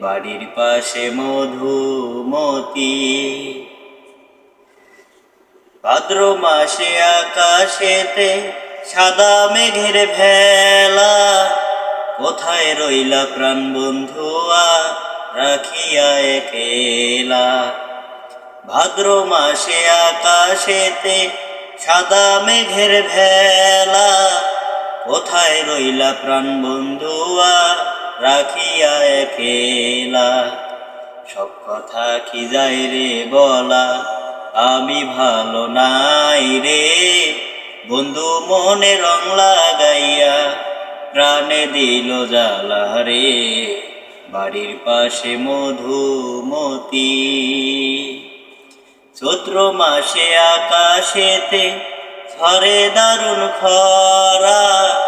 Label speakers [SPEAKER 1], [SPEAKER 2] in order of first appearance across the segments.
[SPEAKER 1] বাড়ির পাশে মধুমতি। ভাদ্র মাসে আকাশেতে সাদা মেঘের ভেলা। কোথায় রইলা প্রাণ বন্ধুয়া রাখিয়া একেলা? ভাদ্র মাসে আকাশেতে সাদা মেঘের ভেলা। কোথায় রইলা প্রাণ বন্ধুয়া রাখিয়া একেলা। সব কথা কি যায় রে বলা? আমি ভালো নাই রে। বন্ধু মনে রং লাগাইয়া প্রাণে দিল জ্বালা রে। বাড়ির পাশে মধুমতি। চৈত্র মাসে আকাশেতে ঝরে দারুণ খরা।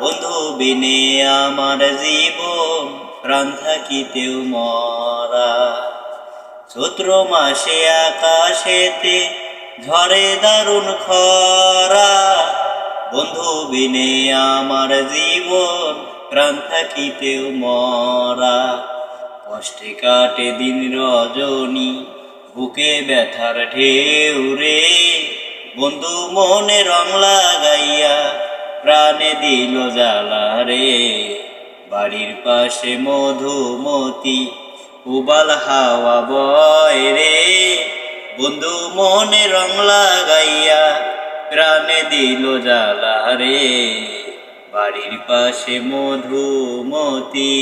[SPEAKER 1] বন্ধু বিনে আমার জীবন প্রাণ থাকিতেও মরা? চৈত্র মাসে আকাশেতে ঝরে দারুণ খরা। বন্ধু বিনে আমার জীবন প্রাণ থাকিতেও মরা? কষ্টে কাটে দিন রজনী, বুকে ব্যথার ঢেউ রে। বন্ধু মনে রং লাগাইয়া প্রাণে দিল জ্বালা রে। বাড়ির পাশে মধুমতি, উবাল হাওয়া বয় রে। বন্ধু মনে রং লাগাইয়া প্রাণে দিল জ্বালা রে। বাড়ির পাশে মধুমতি।